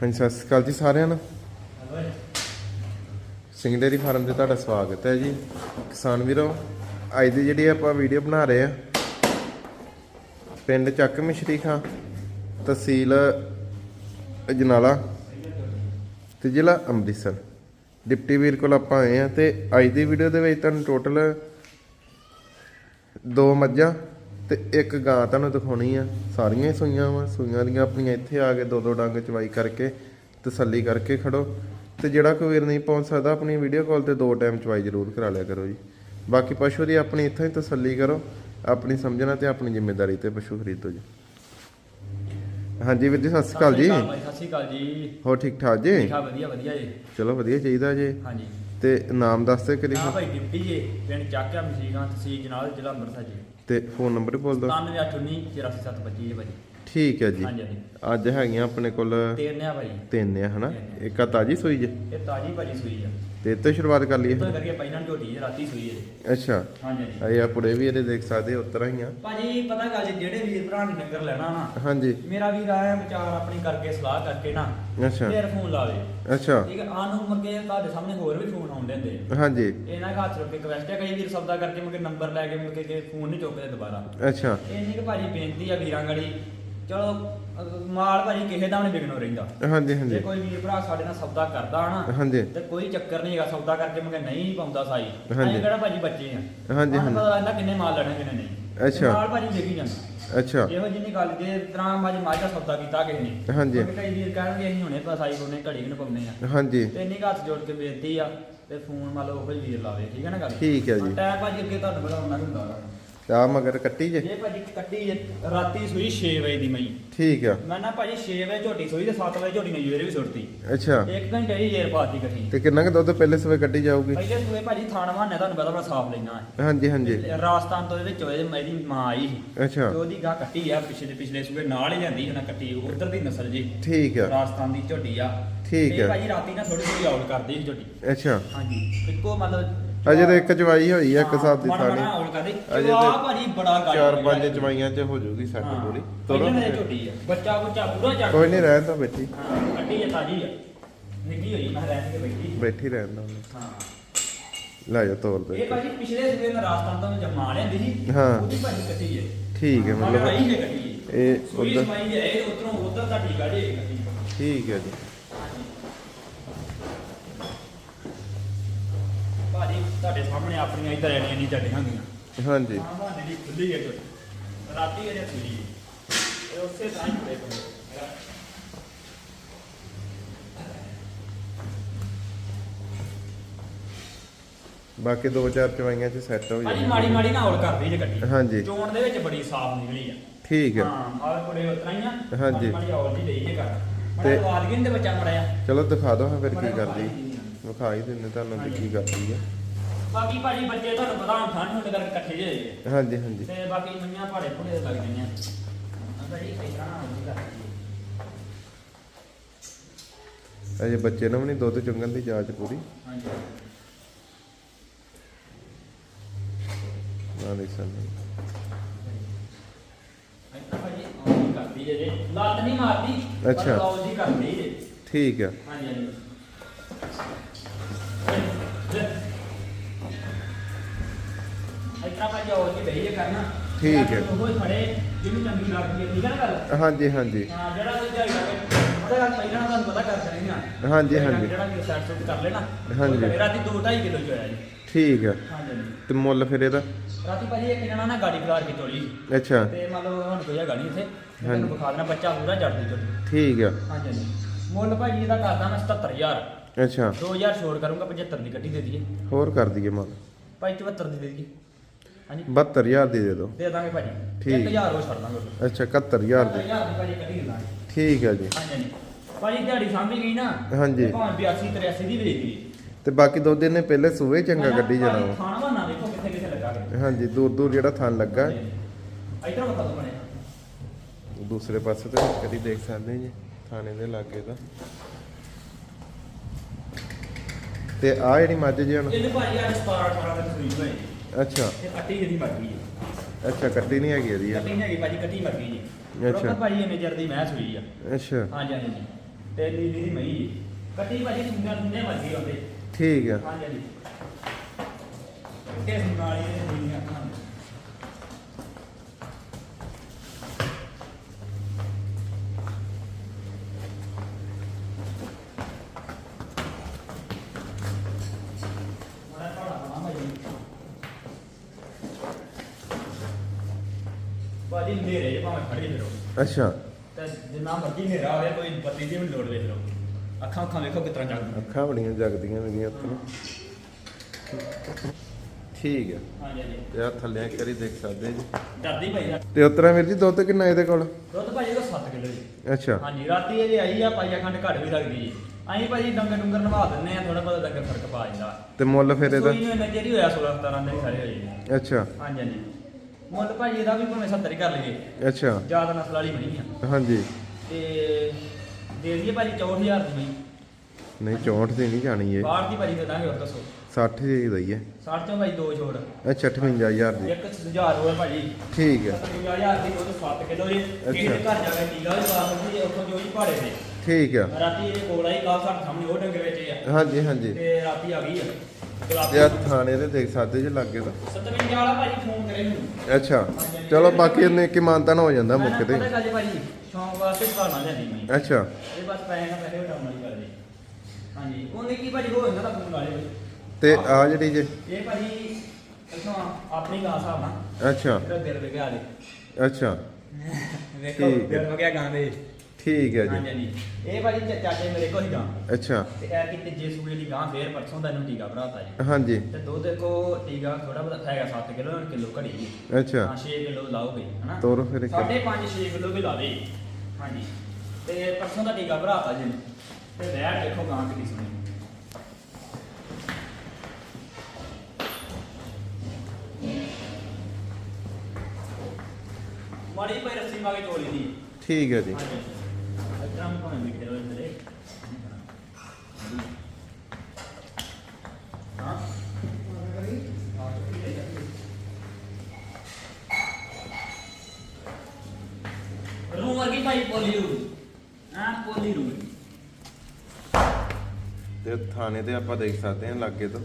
ਹਾਂਜੀ, ਸਤਿ ਸ਼੍ਰੀ ਅਕਾਲ ਜੀ ਸਾਰਿਆਂ ਨੂੰ। ਸਿੰਘ ਡੇਰੀ ਫਾਰਮ ਤੇ ਤੁਹਾਡਾ ਸਵਾਗਤ ਹੈ ਜੀ। ਕਿਸਾਨ ਵੀਰੋ, ਅੱਜ ਦੀ ਜਿਹੜੀ ਆਪਾਂ ਵੀਡੀਓ ਬਣਾ ਰਹੇ ਆ ਪਿੰਡ ਚੱਕ ਮਿਸ਼ਰੀ ਖਾਂ, ਤਹਿਸੀਲ ਅਜਨਾਲਾ ਤੇ ਜ਼ਿਲ੍ਹਾ ਅੰਮ੍ਰਿਤਸਰ। ਡਿਪਟੀ ਵੀਰ ਕੋਲ ਆਪਾਂ ਆਏ ਆ ਤੇ ਅੱਜ ਦੀ ਵੀਡੀਓ ਦੇ ਵਿੱਚ ਤੁਹਾਨੂੰ ਟੋਟਲ ਦੋ ਮੱਝਾਂ ਤੇ ਇੱਕ ਗਾਂ ਤੁਹਾਨੂੰ ਦਿਖਾਉਣੀ ਆ। ਸਾਰੀਆਂ ਹੀ ਸੂਈਆਂ ਵਾ। ਸੂਈਆਂ ਦੀਆਂ ਆਪਣੀਆਂ ਇੱਥੇ ਆ ਕੇ ਦੋ ਦੋ ਡੰਗ ਚਵਾਈ ਕਰਕੇ ਤਸੱਲੀ ਕਰਕੇ ਖੜੋ। ਤੇ ਜਿਹੜਾ ਕੋਈ ਵੀਰ ਨਹੀਂ ਪਹੁੰਚ ਸਕਦਾ ਆਪਣੀ ਵੀਡੀਓ ਕਾਲ ਤੇ ਦੋ ਟਾਈਮ ਚਵਾਈ ਜ਼ਰੂਰ ਕਰਾ ਲਿਆ ਕਰੋ ਜੀ। ਬਾਕੀ ਪਸ਼ੂ ਦੀ ਆਪਣੀ ਇੱਥੋਂ ਹੀ ਤਸੱਲੀ ਕਰੋ। ਆਪਣੀ ਸਮਝਣਾ ਤੇ ਆਪਣੀ ਜ਼ਿੰਮੇਵਾਰੀ ਤੇ ਪਸ਼ੂ ਖਰੀਦੋ ਜੀ। ਹਾਂਜੀ ਵੀਰ ਜੀ ਸਤਿ ਸ਼੍ਰੀ ਅਕਾਲ ਜੀ। ਸਤਿ ਸ਼੍ਰੀ ਅਕਾਲ ਜੀ। ਹੋਰ ਠੀਕ ਠਾਕ ਜੀ? ਠੀਕ ਆ ਵਧੀਆ ਵਧੀਆ ਜੀ। ਚਲੋ ਵਧੀਆ ਚਾਹੀਦਾ ਜੀ। ਹਾਂਜੀ। ਤੇ ਨਾਮ ਦੱਸ ਦੇ ਕਰੀ ਨਾ ਭਾਈ ਡਿਪਟੀ ਜੀ ਪਿੰਡ ਚੱਕਿਆ ਮਸੀਗਾਂ ਤਹਿਸੀਲ ਜਨਾਲ ਜ਼ਿਲ੍ਹਾ ਅੰਮ੍ਰਿਤਸਰ ਜੀ। ਤੇ ਫੋਨ ਨੰਬਰ ਬੋਲ ਦਿਓ 9819 84725 ਜੀ ਭਾਜੀ ਠੀਕ ਹੈ ਜੀ। ਅੱਜ ਹੈਗੀਆਂ ਆਪਣੇ ਕੋਲ ਤੇਰਨੇ ਆ ਭਾਈ। ਤਿੰਨ ਆ ਹਨਾ? ਇੱਕ ਆ ਤਾਜੀ ਸੂਈ ਜੇ। ਇਹ ਤਾਜੀ ਭਾਜੀ ਸੂਈ ਆ। ਤੇ ਇੱਥੇ ਸ਼ੁਰੂਆਤ ਕਰ ਲਈਏ। ਇਤੋਂ ਕਰਕੇ ਪਹਿਲਾਂ ਝੋਟੀ ਜੀ ਰਾਤੀ ਸੂਈ ਹੈ ਅੱਛਾ। ਹਾਂਜੀ ਇਹ ਆ ਪੁੜੇ ਵੀ ਇਹਦੇ ਦੇਖ ਸਕਦੇ ਹੋ ਉਤਰਾਂ ਹੀ ਆ। ਭਾਜੀ ਪਤਾ ਗੱਲ ਜੀ ਜਿਹੜੇ ਵੀਰ ਭਰਾ ਨੇ ਡੰਗਰ ਲੈਣਾ ਨਾ ਹਾਂਜੀ। ਮੇਰਾ ਵੀਰ ਆਇਆ ਵਿਚਾਰ ਆਪਣੀ ਕਰਕੇ ਸਲਾਹ ਕਰਕੇ ਨਾ ਅੱਛਾ। ਫੇਰ ਫੋਨ ਲਾਵੇ ਅੱਛਾ। ਠੀਕ ਹੈ ਆਨੂੰ ਮੁਰਗੇ ਤੁਹਾਡੇ ਸਾਹਮਣੇ ਹੋਰ ਵੀ ਫੋਨ ਆਉਂਦੇ ਹੁੰਦੇ ਹਾਂਜੀ। ਇਹਨਾਂ ਦਾ ਹੱਥ ਰੁਕੇ ਰਿਕਵੈਸਟ ਹੈ ਕਈ ਵੀਰ ਸੌਦਾ ਕਰਕੇ ਮੁਰਗੇ ਨੰਬਰ ਲੈ ਕੇ ਮੁਰਗੇ ਫੋਨ ਨਹੀਂ ਚੁੱਕਦੇ ਦੁਬਾਰਾ। ਅੱਛਾ। ਇੰਨੀ ਕਿ ਭਾਜੀ ਬੇਨਤੀ ਆ ਵੀਰਾਂ ਗੜੀ ਚਲੋ ਮਾਲ ਭਾਜੀ ਕਿਸੇ ਦਾ ਵੀ ਨਹੀਂ ਵਿਕਣੋਂ ਰਹਿੰਦਾ ਹਾਂਜੀ ਜੇ ਹਾਂਜੀ ਕੋਈ ਵੀਰ ਭਰਾ ਸਾਡੇ ਨਾਲ ਸੌਦਾ ਕਰਦਾ ਹਨਾ ਹਾਂਜੀ ਤੇ ਕੋਈ ਚੱਕਰ ਨਹੀਂ ਹੈਗਾ ਸੌਦਾ ਕਰਕੇ ਮੈਂ ਨਹੀਂ ਪਾਉਂਦਾ ਸਾਈ ਹਾਂਜੀ। ਕਿਹੜਾ ਭਾਜੀ ਬੱਚੇ ਆ ਹਾਂਜੀ, ਹਾਂਜੀ। ਪਤਾ ਲੱਗਦਾ ਕਿੰਨੇ ਮਾਲ ਲੈਣੇ ਕਿੰਨੇ ਨਹੀਂ ਅੱਛਾ। ਮਾਲ ਭਾਜੀ ਵਿਕ ਜਾਂਦਾ ਅੱਛਾ ਇਹੋ ਜਿਹੀ ਗੱਲ ਜੇ ਤਰ੍ਹਾਂ ਮਾਲ ਦਾ ਸੌਦਾ ਕੀਤਾ ਕਿਸੇ ਨੇ ਹਾਂਜੀ। ਕਈ ਵੀਰ ਕਹਿਣਗੇ ਅਸੀਂ ਹੁਣੇ ਪਸਾਈ ਕੋਨੇ ਘੜੀ ਕਿਨ ਪਾਉਨੇ ਆ ਹਾਂਜੀ ਤੇ ਇੰਨੀ ਹੱਥ ਜੋੜ ਕੇ ਬੇਨਤੀ ਆ ਤੇ ਫੋਨ ਮੰਨ ਲਓ ਉਹ ਵੀਰ ਲਾਵੇ ਠੀਕ ਹੈ ਨਾ ਗੱਲ ਠੀਕ ਹੈ ਜੀ। ਟਾਈਮ ਭਾਜੀ ਅੱਗੇ ਤੁਹਾਨੂੰ ਬੜਾ ਹੁੰਦਾ ਹੁੰਦਾ। ਆ ਮਗਰ ਕੱਟੀ ਜੇ? ਇਹ ਭਾਜੀ ਕੱਟੀ ਜੇ। ਰਾਤੀ ਸੂਈ 6 ਵਜੇ ਦੀ ਮਈ। ਠੀਕ ਆ। ਮੈਂ ਨਾ ਭਾਜੀ 6 ਵਜੇ ਝੋਟੀ ਸੂਈ ਤੇ 7 ਵਜੇ ਝੋਟੀ ਨੇ ਜੁਏਰੇ ਵੀ ਸੁੱਟਤੀ। ਅੱਛਾ। ਇੱਕ ਘੰਟੇ ਦੀ ਜੇਰ ਪਾਤੀ ਇਕੱਠੀ ਤੇ ਕਿੰਨਾ ਕੁ ਦੁੱਧ ਪਹਿਲੇ ਸਵੇ ਕੱਟੀ ਜਾਊਗੀ? ਪਹਿਲੇ ਸੂਏ ਭਾਜੀ ਥਾਣ ਮਾਨੇ ਤੁਹਾਨੂੰ ਪਤਾ ਮੈਂ ਸਾਫ਼ ਲੈਣਾ ਹੈ। ਹਾਂਜੀ ਹਾਂਜੀ। ਰਾਜਸਥਾਨ ਤੋਂ ਇਹਦੇ ਵਿੱਚ ਹੋਏ ਮੇਰੀ ਮਾਂ ਆਈ ਸੀ। ਅੱਛਾ। ਤੇ ਉਹਦੀ ਗਾਂ ਕੱਟੀ ਆ ਪਿਛਲੇ ਪਿਛਲੇ ਸੂਏ ਨਾਲ ਹੀ ਜਾਂਦੀ ਉਹਨਾਂ ਕੱਟੀ ਉਧਰ ਦੀ ਨਸਲ ਜੀ। ਠੀਕ ਆ। ਰਾਜਸਥਾਨ ਦੀ ਝੋਟੀ ਆ। ਠੀਕ ਆ। ਭਾਜੀ ਰਾਤੀ ਨਾ ਥੋੜੀ ਥੋੜੀ ਆਊਟ ਕਰਦੀ ਸੀ ਝੋਟੀ। ਅੱਛਾ। ਹਾਂਜੀ। ਇੱਕੋ ਮਤਲਬ ਅਜੇ ਤਾਂ ਇੱਕ ਚਵਾਈ ਹੋਈ ਆ ਇੱਕ ਹਾਂ, ਸਾਥ ਦੀ ਥਾਣੀ ਅਜੇ ਤੇ ਭਾਜੀ ਬੜਾ ਗਾੜੀ ਚਾਰ ਪੰਜ ਚਵਾਈਆਂ ਚ ਹੋ ਜਾਊਗੀ ਸੈੱਟ ਹਾਂ ਪੂਰੀ ਤੋਰੋ ਤੋਰੋ ਨੇ ਝੋਟੀ ਆ। ਬੱਚਾ ਬੁੱਚਾ ਪੂਰਾ ਚੱਕ ਕੋਈ ਨਹੀਂ ਰਹਿਣ ਤਾਂ ਬੈਠੀ। ਹਾਂ ਕੱਟੀ ਆ ਤਾਜੀ ਆ। ਨਿੱਕੀ ਹੋਈ ਮੈਂ ਰਹਿਣ ਕੇ ਬੈਠੀ। ਬੈਠੀ ਰਹਿਣ ਦਾ ਹਾਂ। ਲੈ ਜਾ ਤੋਰ ਇਹ ਦੇ ਭਾਜੀ ਪਿਛਲੇ ਸਵੇਰ ਮੈਂ ਰਾਜਸਥਾਨ ਤੋਂ ਜਮਾ ਲਿਆਂਦੀ ਸੀ। ਹਾਂ। ਉਹਦੀ ਭਾਜੀ ਕੱਟੀ ਹੈ ਠੀਕ ਹੈ ਮਤਲਬ ਹੈ ਇਹ ਉੱਧਰ- ਸਮਾਈ ਜੇ ਇਹ ਉਧਰੋਂ ਉਧਰ ਦਾ ਟੀਕਾ ਜੇ ਠੀਕ ਹੈ ਜੀ। ਭਾਜੀ ਤੁਹਾਡੇ ਸਾਹਮਣੇ ਆਪਣੀਆਂ ਇੱਧਰ ਐਣੀਆਂ ਨਹੀਂ ਚੱਡੀਆਂ ਗਈਆਂ। ਹਾਂਜੀ। ਹਾਂ ਬਹਾਨੇ ਦੀ ਖੁੱਲੀ ਹੈ ਕੋਈ। ਰਾਤੀ ਇਹਨੇ ਖੁੱਲੀ ਹੈ। ਇਹ ਉਸੇ ਤਰ੍ਹਾਂ ਹੀ ਖੁੱਲੇ ਪਏ ਬਾਕੀ ਦੋ ਚਾਰ ਚਵਾਈਆਂ ਚ ਸੈੱਟ ਹੋ ਭਾਜੀ ਜਾਣੀ ਮਾੜੀ ਮਾੜੀ ਨਾ ਹੌਲ ਕਰਦੀ ਜੇ ਕੱਟੀ। ਹਾਂਜੀ। ਚੋਣ ਦੇ ਵਿੱਚ ਬੜੀ ਸਾਫ਼ ਨਿਕਲੀ ਆ। ਠੀਕ ਹੈ ਹਾਂ ਆਹ ਕੋਲੇ ਉਤਰਾਂ ਹੀ ਆ। ਹਾਂਜੀ। ਮਾੜੀ ਹੌਲ ਜੀ ਲਈ ਜੇ ਕਰ ਤੇ- ਤੇ ਕਿੰਨੇ ਬੱਚਾ ਮੜਿਆ। ਚਲੋ ਦਿਖਾ ਦਿਓ ਹਾਂ ਫਿਰ ਕੀ ਕਰਦੀ। ਵਿਖਾ ਹੀ ਦਿੰਦੇ ਤੁਹਾਨੂੰ ਵੀ ਕੀ ਕਰਦੀ ਹੈ ਬਾਕੀ ਭਾਜੀ ਬੱਚੇ ਤੁਹਾਨੂੰ ਪਤਾ ਹੁਣ ਠੰਡ ਹੁੰਦੇ ਕਰਕੇ ਇਕੱਠੇ ਜਿਹੇ ਹੋਏ ਆ। ਹਾਂਜੀ ਹਾਂਜੀ। ਤੇ ਬਾਕੀ ਮੰਨਿਆ ਭਾੜੇ ਭੁੜੇ ਲੱਗ ਬੜੀ ਇਤਰਾ ਨਾ ਹੁੰਦੀ ਕਰਦੀ ਅਜੇ ਬੱਚੇ ਨੂੰ ਵੀ ਨਹੀਂ ਦੁੱਧ ਚੁੰਗਣ ਦੀ ਜਾਂਚ ਪੂਰੀ। ਹਾਂਜੀ ਨਾ ਨਹੀਂ ਸਾਨੂੰ ਇੱਥੇ ਭਾਜੀ ਆਉਂ ਕਰਦੀ ਜੇ ਜੇ। ਲੱਤ ਨਹੀਂ ਮਾਰਦੀ ਅੱਛਾ। ਕਰਦੀ ਜੇ। ਠੀਕ ਹੈ ਹਾਂਜੀ ਹਾਂਜੀ। ਇੱਥੇ ਭਾਜੀ ਆਉਂ ਜੀ ਬਈ ਕਰਨਾ ਠੀਕ ਹੈ। ਉਹ ਖੜੇ ਜਿਹਨੂੰ ਚੰਗੀ ਲੱਗਦੀ ਹੈ ਠੀਕ ਹੈ ਨਾ ਗੱਲ? ਹਾਂਜੀ ਹਾਂਜੀ। ਹਾਂ ਜਿਹੜਾ ਕੋਈ ਜਾਈ ਲੱਗੇ ਉਹਦਾ ਗੱਲ ਪਹਿਲਾਂ ਤੁਹਾਨੂੰ ਪਤਾ ਕਰ ਦੇਣੀ ਆ। ਹਾਂਜੀ, ਹਾਂਜੀ। ਜਿਹੜਾ ਕਿ ਸੈਟ ਸੁੱਟ ਕਰ ਲੈਣਾ। ਹਾਂਜੀ। ਉਹ ਰਾਤੀ 2.5 ਕਿਲੋ ਚ ਹੋਇਆ ਜੀ। ਠੀਕ ਹੈ। ਹਾਂਜੀ ਤੇ ਮੁੱਲ ਫਿਰ ਇਹਦਾ? ਰਾਤੀ ਭਾਜੀ ਇੱਕ ਜਣਾ ਨਾ ਗਾੜੀ ਖਿਲਾਰ ਕੇ ਤੋਲੀ ਅੱਛਾ। ਤੇ ਮੰਨ ਲਓ ਹੁਣ ਕੋਈ ਹੈਗਾ ਨਹੀਂ ਇੱਥੇ। ਮੈਂ ਹਾਂਜੀ। ਤੁਹਾਨੂੰ ਵਿਖਾ ਦੇਣਾ ਬੱਚਾ ਪੂਰਾ ਜੜਦੀ ਚੋਲੀ ਠੀਕ ਹੈ। ਹਾਂਜੀ ਹਾਂਜੀ। ਮੁੱਲ ਭਾਜੀ ਇਹਦਾ ਕਰਦਾ ਮੈਂ 77000 ਅੱਛਾ। 2000 ਛੋੜ ਕਰੂੰਗਾ 75 ਦੀ ਗੱਡੀ ਦੇ ਦਈਏ। ਹੋਰ ਕਰ ਦਈਏ ਮੁੱਲ। ਭਾਈ 74 ਦੀ ਦੇ ਦਈਏ। ਹਾਂਜੀ। 72000 ਦੀ ਦੇ ਦਿਓ। ਦੇ ਦਾਂਗੇ ਭਾਜੀ। ਠੀਕ। 1000 ਉਹ ਛੱਡ ਦਾਂਗੇ। ਅੱਛਾ 71000 ਦੀ। 1000 ਦੀ ਭਾਜੀ ਦੇ ਦਾਂਗੇ। ਠੀਕ ਹੈ ਜੀ। ਹਾਂਜੀ ਭਾਜੀ ਦਿਹਾੜੀ ਸਾਂਭੀ ਗਈ ਨਾ। ਹਾਂਜੀ। ਭਾਵੇਂ 82 83 ਦੀ ਵੇਚ ਦੀ ਤੇ ਬਾਕੀ ਦੋ ਦਿਨ ਨੇ ਪਹਿਲੇ ਸੂਏ ਚੰਗਾ ਗੱਡੀ ਜਾਣਾ ਵਾ। ਖਾਣਾ ਬਣਾ ਦੇਖੋ ਕਿੱਥੇ ਕਿੱਥੇ ਲੱਗਾ ਹਾਂਜੀ ਦੂਰ ਦੂਰ ਜਿਹੜਾ ਥਣ ਲੱਗਾ। ਇਧਰ ਮਤਾ ਤੋਂ ਬਣਿਆ। ਦੂਸਰੇ ਪਾਸੇ ਤੇ ਕਦੀ ਦੇਖ ਸਕਦੇ ਜੀ ਥਾਣੇ ਦੇ ਲਾਗੇ ਦਾ ਤੇ ਆ ਜਿਹੜੀ ਮੱਝ ਜੀ ਹੁਣ? ਇਹਨੂੰ ਭਾਜੀ ਅੱਜ 17 18 ਦਿਨ ਸੂਈ ਹੋਏ ਅੱਛਾ। ਤੇ ਕੱਟੀ ਜਿਹਦੀ ਮਰਗੀ ਹੈ ਅੱਛਾ ਕੱਟੀ ਨਹੀਂ ਹੈਗੀ ਇਹਦੀ। ਕੱਟੀ ਨਹੀਂ ਹੈਗੀ ਭਾਜੀ ਕੱਟੀ ਮਰਗੀ ਜੀ। ਅੱਛਾ। ਭਾਜੀ ਇਹਨੇ ਜਰ ਦੀ ਮੈਂ ਸੂਈ ਆ। ਅੱਛਾ। ਹਾਂਜੀ ਹਾਂਜੀ ਜੀ ਤੇ ਨੀਲੀ ਦੀ ਮਈ ਜੀ। ਕੱਟੀ ਭਾਜੀ ਸੁੰਗਾ ਸੁੰਨੇ ਮਰਜ਼ੀ ਆਉਂਦੇ ਠੀਕ ਆ। ਹਾਂਜੀ ਹਾਂਜੀ। ਤੇ ਸੁਣਾਲੀ ਦੇ ਨੀਲੀਆਂ ਅੱਖਾਂ ਨੇ। ਮਾੜਾ ਭਾੜਾ ਬਣਾ ਭਾਜੀ। ਭਾਜੀ ਨੇਰੇ ਜੇ ਭਾਵੇਂ ਖੜੀ ਫਿਰੋ। ਅੱਛਾ। ਤੇ ਜਿੰਨਾ ਮਰਜ਼ੀ ਹਨੇਰਾ ਹੋਵੇ ਕੋਈ ਬੱਤੀ ਦੀ ਵੀ ਲੋੜ ਵੇਖ। ਲਓ ਅੱਖਾਂ ਅੱਖਾਂ ਵੇਖੋ ਤਰ੍ਹਾਂ ਜਗਦੀਆਂ। ਅੱਖਾਂ ਬੜੀਆਂ ਜਗਦੀਆਂ ਮੇਰੀਆਂ ਉੱਤੋਂ ਠੀਕ ਆ। ਹਾਂਜੀ ਹਾਂਜੀ। ਤੇ ਆ ਥੱਲੇ ਇੱਕ ਵਾਰੀ ਦੇਖ ਸਕਦੇ ਜੀ। ਡਰਦੀ ਭਾਈ ਦਾ। ਤੇ ਉਤਰਾ ਵੀਰ ਜੀ ਦੁੱਧ ਕਿੰਨਾ ਇਹਦੇ ਕੋਲ? ਦੁੱਧ ਭਾਜੀ ਦਾ 7 ਕਿਲੋ ਜੀ। ਅੱਛਾ। ਹਾਂਜੀ ਰਾਤੀ ਇਹ ਆਈ ਆ ਪਾਈਆ ਖੰਡ ਘੱਟ ਵੀ ਲੱਗਦੀ ਜੀ ਅਸੀਂ ਭਾਜੀ ਡੰਗਰ ਡੁੰਗਰ ਨਵਾ ਦਿੰਨੇ ਆ ਥੋੜਾ ਬਹੁਤਾ ਡੰਗਰ ਫ਼ਰਕ ਪਾ ਜਾਂਦਾ। ਤੇ ਮੁੱਲ ਫਿਰ ਇਹਦਾ? ਸੂਈ ਨੂੰ ਇੰਨਾ ਚਿਰ ਹੀ ਹੋਇਆ 16 17 ਦਿਨ ਹੀ ਸਾਰੇ ਹੋਏ। ਜੀ ਅੱਛਾ। ਹਾਂਜੀ ਹਾਂਜੀ। ਮੁੱਲ ਭਾਜੀ ਇਹਦਾ ਵੀ ਭਾਵੇਂ 70 ਹੀ ਕਰ ਲਈਏ। ਅੱਛਾ। ਜ਼ਿਆਦਾ ਨਸਲ ਵਾਲੀ ਬਣੀ ਆ। ਹਾਂਜੀ। ਤੇ ਦੇ ਦਈਏ ਭਾਜੀ 64000 ਦੀ ਬਈ ਨਹੀਂ 64 ਦੀ ਨਹੀਂ ਜਾਣੀ ਇਹ। ਬਾਹਰ ਦੀ ਭਾਜੀ ਦੇ ਦਾਂਗੇ ਹੋਰ ਦੱਸੋ। 60 ਦੀ ਦਈਏ। 60 ਚੋਂ ਭਾਈ ਦੋ ਛੋੜ। ਅੱਛਾ 58000 ਦੀ। ਇੱਕ 1000 ਹੋਇਆ ਭਾਜੀ। ਠੀਕ ਹੈ। 75000 ਦੀ ਉਹ 7 ਕਿਲੋ ਜੀ। ਕਿਸੇ ਘਰ ਜਾ ਕੇ ਟੀਕਾ ਵੀ ਪਾ ਸਕਦੀ ਹੈ ਉੱਥੋਂ ਜੋ ਹੀ ਭਾੜੇ ਤੇ ਠੀਕ ਆ ਰਾਤੀ ਇਹ ਕੋਲ ਆਈ ਕਾਹ ਸਾਡੇ ਸਾਹਮਣੇ ਉਹ ਡੰਗਰ ਵਿੱਚ ਆ। ਹਾਂਜੀ ਹਾਂਜੀ। ਤੇ ਰਾਤੀ ਆ ਗਈ ਆ। ਆ ਥਾਣੇ ਤੇ ਦੇਖ ਸਕਦੇ ਜੇ ਲੱਗੇ ਤਾਂ। 57 ਵਾਲਾ ਭਾਜੀ ਫੋਨ ਕਰੇ ਮੈਨੂੰ। ਅੱਛਾ ਚਲੋ ਬਾਕੀ ਇਹਨੇ ਕਿ ਮਾਨਤਾਨ ਹੋ ਜਾਂਦਾ ਮੁੱਕ ਤੇ। ਪਤਾ ਗੱਲ ਭਾਜੀ ਸ਼ੌਂਕ ਵਾਸਤੇ ਭਾਣਾ ਲੈਂਦੀ ਮੈਂ। ਅੱਛਾ। ਇਹ ਬਸ ਪੈਸੇ ਨਾਲ ਪੈਸੇ ਵਟਾਉਣ ਵਾਲੀ ਗੱਲ ਜੀ ਹਾਂਜੀ ਉਹਨੇ ਕੀ ਭਾਜੀ ਹੋ ਜਾਂਦਾ ਤਾਂ ਫੋਨ ਲਾ ਲਿਓ ਤੇ ਆ ਜਿਹੜੀ ਜੇ ਇਹ ਭਾਜੀ ਅੱਛਾ ਆਪਣੀ ਗਾਂ ਹਿਸਾਬ ਨਾਲ ਅੱਛਾ। ਇਹਦਾ ਦਿਲ ਵਿਗਿਆ ਦੇ ਅੱਛਾ। ਵੇਖੋ। ਦਿਲ ਵਿਗਿਆ ਗਾਂ ਦੇ। ਠੀਕ ਹੈ ਹਾਂਜੀ ਜੀ। ਹਾਂਜੀ ਇਹ ਭਾਜੀ ਚਾ- ਚਾਚੇ ਮੇਰੇ ਕੋਲ ਹੀ ਗਾਂ। ਅੱਛਾ। ਤੇ ਇਹ ਕਿ ਤੀਜੇ ਸੂਏ ਦੀ ਗਾਂ ਫੇਰ ਪਰਸੋਂ ਦਾ ਇਹਨੂੰ ਟੀਕਾ ਭਰਾਤਾ ਜੀ। ਹਾਂਜੀ। ਤੇ ਦੁੱਧ ਕੋ ਟੀਕਾ ਥੋੜਾ ਬਹੁਤਾ ਹੈਗਾ 7 ਕਿਲੋ ਕਿਲੋ ਘੜੀ। ਜੀ ਅੱਛਾ। ਹਾਂ 6 ਕਿਲੋ ਲਾਓਗੇ ਹਨਾ? ਤੋਰੋ ਫਿਰ ਇੱਕ। ਸਾਢੇ 5 6 ਕਿਲੋ ਵੀ ਲਾਵੇ ਹਾਂਜੀ। ਤੇ ਪਰਸੋਂ ਦਾ ਟੀਕਾ ਭਰਾਤਾ ਜੀ। ਤੇ ਵੈਟ ਦੇਖੋ ਗਾਂ ਕਿੰਨੀ ਸੋਹਣੀ ਮਾੜੀ ਪਈ ਰੱਸੀ ਮਾ ਕੇ ਤੋਲੀ ਦੀ। ਠੀਕ ਹੈ ਜੀ। ਹਾਂਜੀ ਅਕਰਮ ਕੋਣ ਮਿੱਟੇ ਹੋਏ ਮੇਰੇ ਹਾਂ ਥਾਣੇ ਤੇ ਆਪਾਂ ਦੇਖ ਸਕਦੇ ਹਾਂ ਲਾਗੇ ਤੋਂ।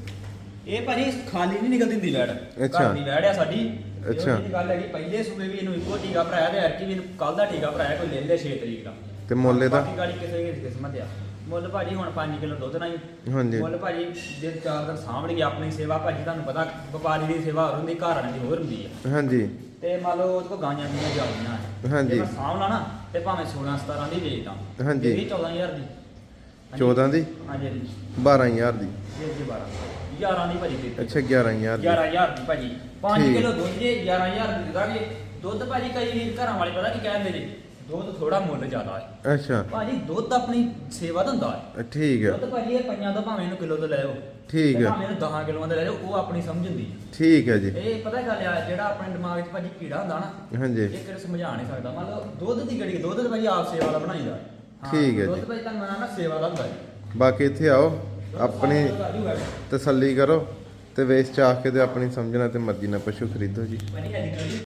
ਇਹ ਭਾਜੀ ਖਾਲੀ ਨਹੀਂ ਨਿਕਲਦੀ ਦੀ ਲੈੜ। ਅੱਛਾ। ਘਰ ਲੈੜ ਆ ਸਾਡੀ। ਅੱਛਾ। ਜਿਹੜੀ ਗੱਲ ਹੈਗੀ ਪਹਿਲੇ ਸੂਬੇ ਵੀ ਇਹਨੂੰ ਇੱਕੋ ਟੀਕਾ ਭਰਾਇਆ ਤੇ ਐਤਕੀ ਇਹਨੂੰ ਕੱਲ ਦਾ ਟੀਕਾ ਭਰਾਇਆ ਕੋਈ ਲੈ 6 ਤਰੀਕ ਦਾ। ਤੇ ਮੁੱਲ ਇਹਦਾ? ਬਾਕੀ ਗਾੜੀ ਕਿਸੇ ਦੀ ਕਿਸਮਤ ਆ। ਮੁੱਲ ਭਾਜੀ ਹੁਣ 5 ਕਿਲੋ ਦੁੱਧ ਨਾਲ ਹੀ। ਹਾਂਜੀ। ਮੁੱਲ ਭਾਜੀ ਦਿਨ ਚਾਰ ਦਿਨ ਸਾਂਭਣ ਗਈ ਆਪਣੀ ਸੇਵਾ ਭਾਜੀ ਤੁਹਾਨੂੰ ਪਤਾ ਵਪਾਰੀ ਦੀ ਸੇਵਾ ਹੋਰ ਹੁੰਦੀ ਘਰ ਵਾਲਿਆਂ ਦੀ ਹੋਰ ਹੁੰਦੀ ਆ। ਹਾਂਜੀ। ਤੇ ਮੰਨ ਲਓ ਉਹਦੇ ਕੋਲ ਗਾਂਆਂ ਵੀ ਜਾਂਦੀਆਂ ਹਾਂਜੀ। ਜੇ ਨਾ ਤੇ ਭਾਵੇਂ 16 17 ਦੀ ਵੇਚਦਾ ਹਾਂਜੀ। ਇਹ 14000 ਦੀ। 14 ਦੀ? ਹਾਂਜੀ ਹਾਂਜੀ। 12000 ਦੀ। ਇਹ ਜੀ 12 11 ਦੀ ਭਾਜੀ ਦੇ ਅੱਛਾ 11000 ਦੀ। 11000 ਦੀ ਭਾਜੀ। 5 ਠੀਕ। ਕਿਲੋ ਦੁੱਧ ਜੇ 11000 ਦੀ ਦਾਂਗੇ ਦੁੱਧ ਭਾਜੀ ਕਈ ਵੀਰ ਘਰਾਂ ਵਾਲੇ ਪਤਾ ਕੀ ਕਹਿੰਦੇ ਨੇ? ਦੁੱਧ ਥੋੜਾ ਮੁੱਲ ਜ਼ਿਆਦਾ ਹੈ। ਅੱਛਾ। ਭਾਜੀ ਦੁੱਧ ਆਪਣੀ ਸੇਵਾ ਦਾ ਹੁੰਦਾ ਹੈ। ਠੀਕ ਹੈ। ਦੁੱਧ ਭਾਜੀ ਇਹ ਪੰਜਾਂ ਤੋਂ ਭਾਵੇਂ ਇਹਨੂੰ ਕਿਲੋ ਤੋਂ ਲੈ ਆਓ। ਠੀਕ ਹੈ। ਇਹਨੂੰ 10 ਕਿਲੋਆਂ ਦਾ ਲੈ ਜਾਓ ਉਹ ਆਪਣੀ ਸਮਝ ਹੁੰਦੀ ਹੈ ਠੀਕ ਹੈ ਜੀ। ਇਹ ਪਤਾ ਗੱਲ ਆ ਜਿਹੜਾ ਆਪਣੇ ਦਿਮਾਗ 'ਚ ਭਾਜੀ ਕੀੜਾ ਹੁੰਦਾ ਨਾ ਹਾਂਜੀ। ਇਹ ਕਿਹੜੇ ਸਮਝਾ ਨਹੀਂ ਸਕਦਾ। ਮੰਨ ਲਓ ਦੁੱਧ ਦੀ ਗੜੀ ਦੁੱਧ ਤੇ ਭਾਜੀ ਆਪ ਸੇਵਾ ਦਾ ਬਣਾਈਦਾ। ਠੀਕ ਹੈ ਦੁੱਧ ਜੀ। ਭਾਜੀ ਤੁਹਾਨੂੰ ਨਾ ਸੇਵਾ ਦਾ ਹੁੰਦਾ ਹੈ ਬਾਕੀ ਇੱਥੇ ਆਓ ਆਪਣੀ ਤਸੱਲੀ ਕਰੋ ਤੇ ਵੇਚ ਚਾਹ ਕੇ ਤੇ ਆਪਣੀ ਸਮਝਣਾ ਤੇ ਮਰਜ਼ੀ ਨਾਲ ਪਸ਼ੂ ਖਰੀਦੋ ਜੀ।